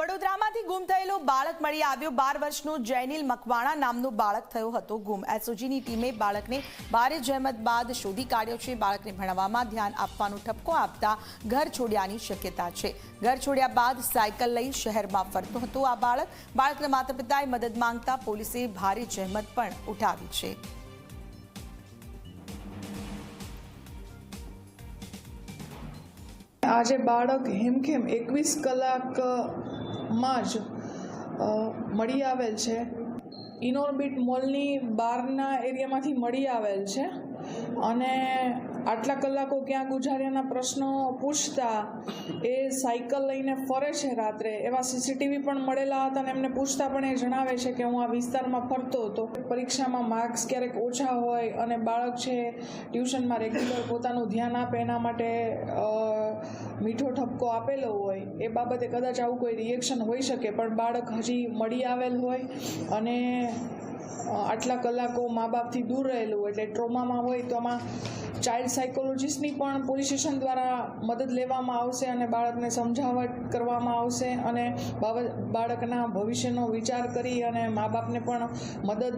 વડોદરામાંથી ગુમ થયેલું બાળક મળી આવ્યું. બાર વર્ષનું જૈનિલ મકવાણા નામનું બાળક થયો હતો ગુમ. એસઓજીની ટીમે બાળકને ભારે જહેમત બાદ શોધી કાઢ્યો છે. બાળકને ભણવામાં ધ્યાન આપવાનો ઠપકો આપતા ઘર છોડ્યાની શક્યતા છે. ઘર છોડ્યા બાદ સાયકલ લઈ શહેરમાં ફરતો હતો આ બાળક. બાળકના માતા પિતાએ મદદ માંગતા પોલીસે ભારે જહેમત પણ ઉઠાવી છે. આજે બાળક હેમખેમ એકવીસ કલાકમાં જ મળી આવેલ છે. ઇનોર્બિટ મોલની બહારના એરિયામાંથી મળી આવેલ છે. અને આટલા કલાકો ક્યાં ગુજાર્યાના પ્રશ્નો પૂછતા એ સાયકલ લઈને ફરે છે રાત્રે. એવા સીસીટીવી પણ મળેલા હતા અને એમને પૂછતા પણ એ જણાવે છે કે હું આ વિસ્તારમાં ફરતો હતો. પરીક્ષામાં માર્ક્સ ક્યારેક ઓછા હોય અને બાળક છે, ટ્યુશનમાં રેગ્યુલર પોતાનું ધ્યાન આપે, એના માટે મીઠો ઠપકો આપેલો હોય. એ બાબતે કદાચ આવું કોઈ રિએક્શન હોઈ શકે, પણ બાળક હજી મળી આવેલ હોય અને આટલા કલાકો મા બાપથી દૂર રહેલું એટલે ટ્રોમામાં હોય તો આમાં ચાઇલ્ડ સાયકોલોજીસ્ટની પણ પોલીસ સ્ટેશન દ્વારા મદદ લેવામાં આવશે અને બાળકને સમજાવટ કરવામાં આવશે અને બાળકના ભવિષ્યનો વિચાર કરી અને મા બાપને પણ મદદ